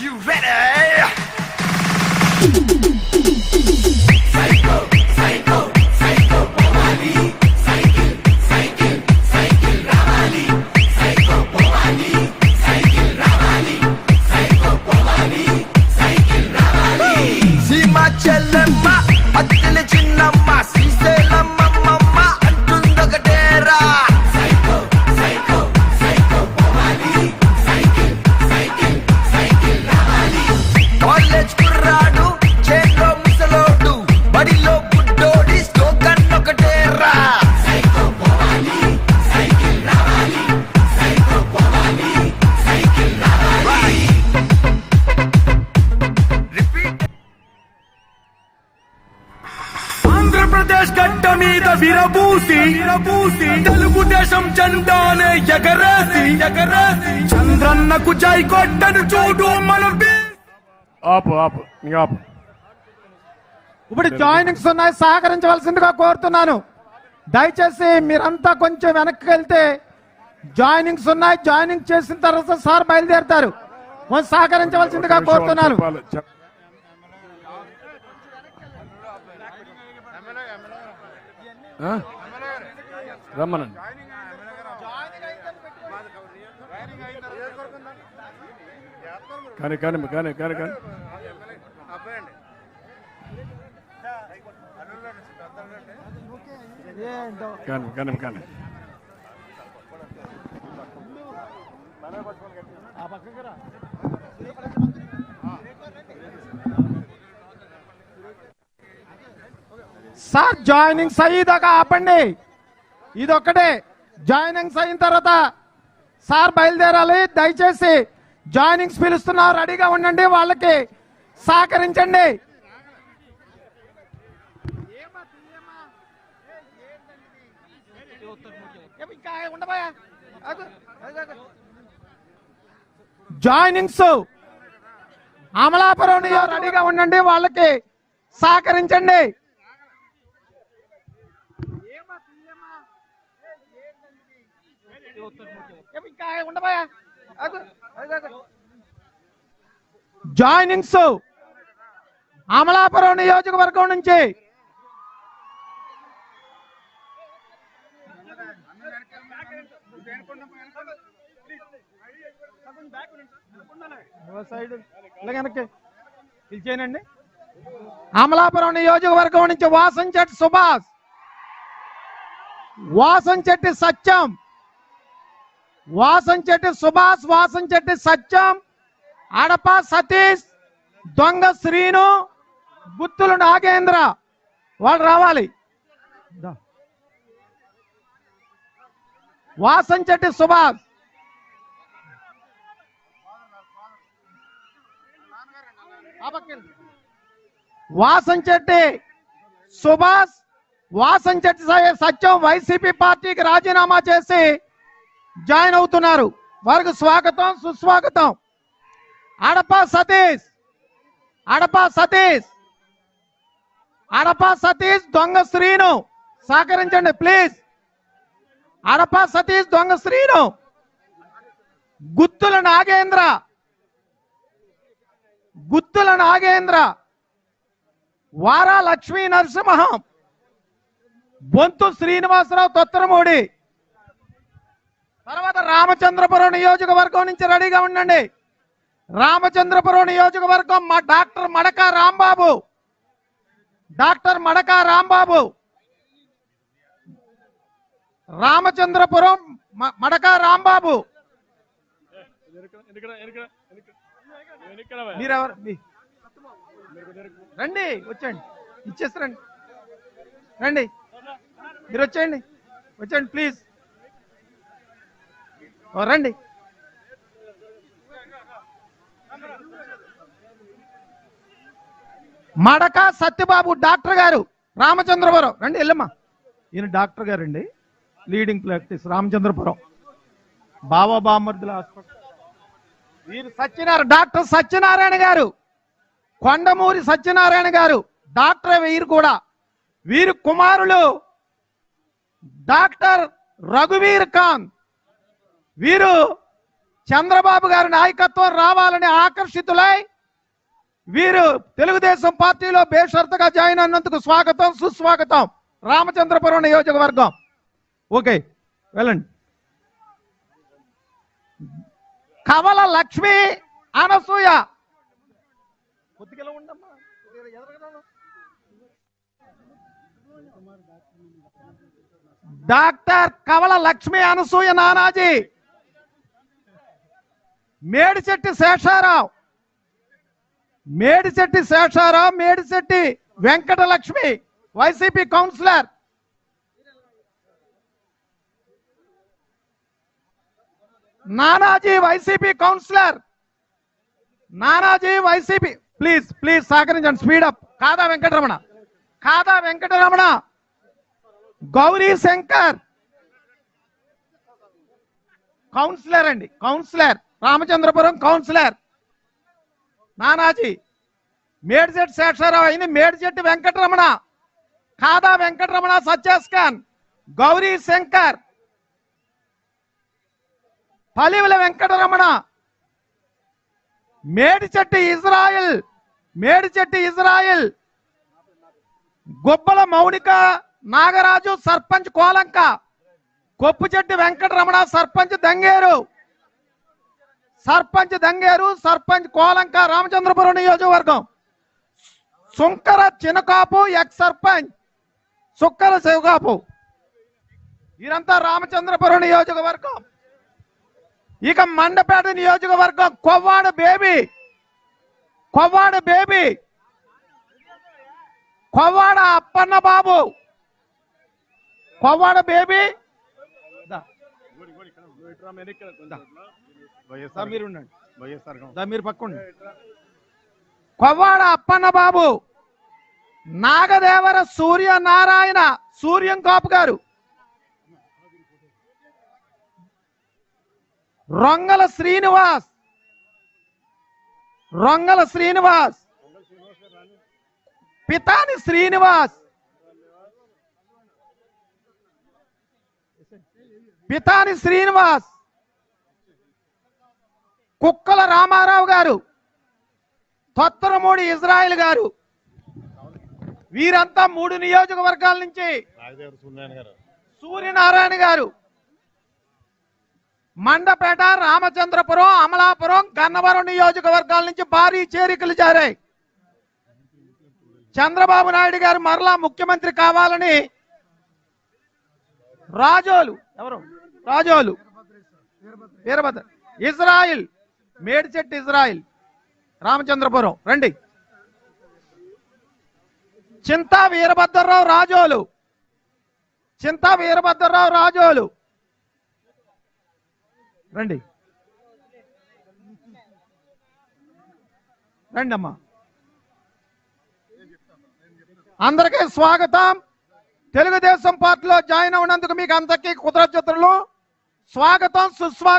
You better Andhra Pradesh గడ్డ మీద విరబూసి విరబూసి తెలుగుదేశం జెండానే ఎగరేసి ఎగరేసి చంద్రన్నకు జై కొట్టను చూడు మన ఆపు ఆపు ఆపు. ఇప్పుడు జాయినింగ్స్ ఉన్నాయి సహకరించవలసిందిగా కోరుతున్నాను. దయచేసి మీరంతా కొంచెం వెనక్కి వెళ్తే జాయినింగ్స్ ఉన్నాయి జాయినింగ్ చేసిన తర్వాత సార్ బయలుదేరుతారు. సహకరించవలసిందిగా కోరుతున్నాను. రమ్మనండి. కానీ కానీ కానీ కానీ కానీ. కానీ కానీ కానీ. సార్ జాయినింగ్స్ అయ్యేదాకా ఆపండి. ఇది ఒక్కటే జాయినింగ్స్ అయిన తర్వాత సార్ బయలుదేరాలి. దయచేసి జాయినింగ్స్ పిలుస్తున్నారు. రెడీగా ఉండండి వాళ్ళకి. సహకరించండి. జాయినింగ్స్ అమలాపురం రెడీగా ఉండండి వాళ్ళకి. సహకరించండి. జాయినింగ్స్ అమలాపురం నియోజకవర్గం నుంచి. పిలిచేనండి అమలాపురం నియోజకవర్గం నుంచి వాసంచెట్టి సుభాష్ వాసంచెట్టి సత్యం. వాసంచెట్టి సుభాష్ వాసంచెట్టి సత్యం అడప సతీష్ దొంగ శ్రీను గుత్తులు నాగేంద్ర. వాళ్ళు రావాలి. వాసం వాసంచెట్టి సుభాష్. వాసం పక్కెళ్ళి. వాసంచెట్టి సుభాష్ వాసంచెట్టి చెట్టి సత్యం వైసీపీ పార్టీకి రాజీనామా చేసి జాయిన్ అవుతున్నారు. వారికి స్వాగతం సుస్వాగతం. అడప సతీష్ అడప సతీష్ అడప సతీష్ దొంగ శ్రీను సహకరించండి ప్లీజ్. అడప సతీష్ దొంగ శ్రీను గుత్తుల నాగేంద్ర గుత్తుల నాగేంద్ర వారా లక్ష్మీ నరసింహం బొంతు శ్రీనివాసరావు తొత్తరమూడి తర్వాత రామచంద్రపురం నియోజకవర్గం నుంచి రెడీగా ఉండండి. రామచంద్రపురం నియోజకవర్గం మా డాక్టర్ మడక రాంబాబు. డాక్టర్ మడక రాంబాబు. రామచంద్రపురం మడకా మడక రాంబాబు. మీరెవరు? రండి వచ్చేయండి. ఇచ్చేసి రండి. రండి. మీరు వచ్చేయండి. వచ్చేయండి ప్లీజ్. రండి. మడక సత్యబాబు డాక్టర్ గారు రామచంద్రపురం. రండి వెళ్ళమ్మా. ఈయన డాక్టర్ గారు అండి leading practice Ramachandrapuram. Baba Bamardula hospital. వీరు సత్యనారాయణ డాక్టర్ సత్యనారాయణ గారు. కొండమూరి సత్యనారాయణ గారు డాక్టర్ వీరు కూడా. వీరు కుమారులు డాక్టర్ రఘువీర్ ఖాన్. వీరు చంద్రబాబు గారి నాయకత్వం రావాలని ఆకర్షితులై వీరు తెలుగుదేశం పార్టీలో బేషరతుగా జాయిన్ అన్నందుకు స్వాగతం సుస్వాగతం. రామచంద్రపురం నియోజకవర్గం. ఓకే వెళ్ళండి. కవల Lakshmi Anasuya. Doctor Kavala Lakshmi Anasuya Nanaji. Medisetti Sesharao. Medisetti Sesharao Medisetti Venkatalakshmi YCP councillor. Nanaji YCP councillor. Nanaji YCP please please సహకరించండి స్పీడప్ కాదా వెంకటరమణ? కాదా వెంకటరమణ? గౌరీ శంకర్. కౌన్సిలర్ అండి కౌన్సిలర్. రామచంద్రపురం కౌన్సిలర్. నానాజీ మేడిచెట్టి శేషారావు అయింది. మేడిచెట్టి వెంకటరమణ. కాదా వెంకటరమణ సత్యాస్ ఖాన్ గౌరీ శంకర్. పలివల వెంకటరమణ. మేడిచెట్టి ఇజ్రాయిల్. మేడిచెట్టి ఇజ్రాయిల్. గొప్పల మౌనిక నాగరాజు సర్పంచ్ కోలంక. కొప్పుచెట్టి వెంకటరమణ సర్పంచ్ దంగేరు. సర్పంచ్ దంగేరు సర్పంచ్ కోలంక రామచంద్రపురం నియోజకవర్గం. సుంకర చినకాపు ఎక్స్ సర్పంచ్ సుక్కర శివకాపు. వీరంతా రామచంద్రపురం నియోజకవర్గం. ఇక మండపేట నియోజకవర్గం Kovvadu Baby. Kovvadu Baby. Kovvada Appanna Babu Kovvada Baby. మీరు ఉండండి. దా, మీరు పక్కండి. కొవ్వాడ అప్పన్న బాబు నాగదేవర సూర్యనారాయణ సూర్యం కాపు గారు. రొంగల శ్రీనివాస్ రొంగల శ్రీనివాస్ పితాని శ్రీనివాస్ పితాని శ్రీనివాస్ కుక్కల రామారావు గారు తొత్తరమూడి ఇజ్రాయిల్ గారు వీరంతా మూడు నియోజకవర్గాల నుంచి సూర్యనారాయణ గారు మండపేట రామచంద్రపురం అమలాపురం గన్నవరం నియోజకవర్గాల నుంచి భారీ చేరికలు జారాయి. చంద్రబాబు నాయుడు గారు మరలా ముఖ్యమంత్రి కావాలని రాజోలు. ఎవరు? రాజోలు. వీరభద్ర. ఇజ్రాయిల్. మేడిచెట్టు ఇజ్రాయిల్. రామచంద్రపురం. రండి. చింతా వీరభద్రరావు రాజోలు. చింతా వీరభద్రరావు రాజోలు. రండి. రండి అమ్మా అందరికీ స్వాగతం. తెలుగుదేశం పార్టీలో జాయిన్ అవునందుకు మీకు అందరికీ కృతజ్ఞతలు స్వాగతం సుస్వాగతం.